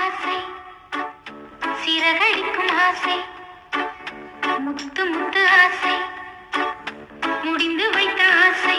ஆசை. சிறகடிக்கும் ஆசை. முத்து முத்து ஆசை. முடிந்து வைத்த ஆசை.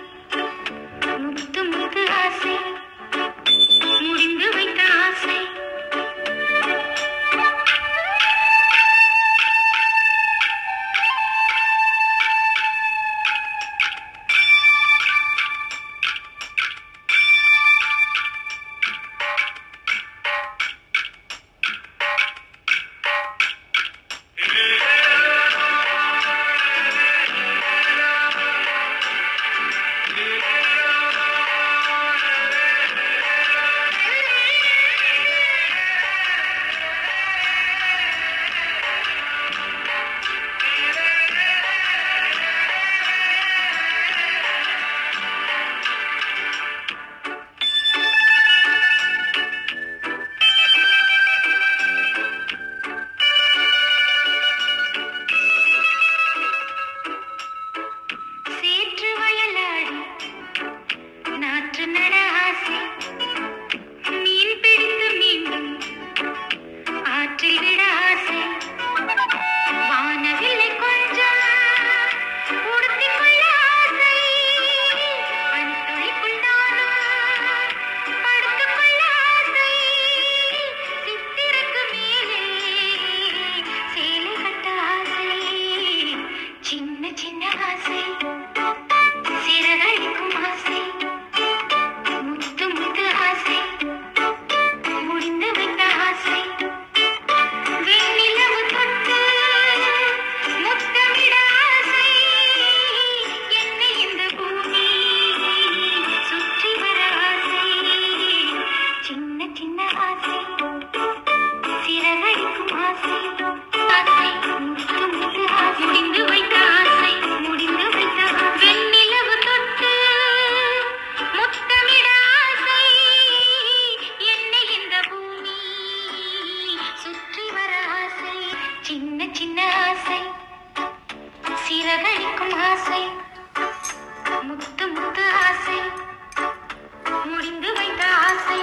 ஆசை. சிறகடிக்கும் ஆசை. முத்து முத்து ஆசை. முடிந்து வைத்த ஆசை.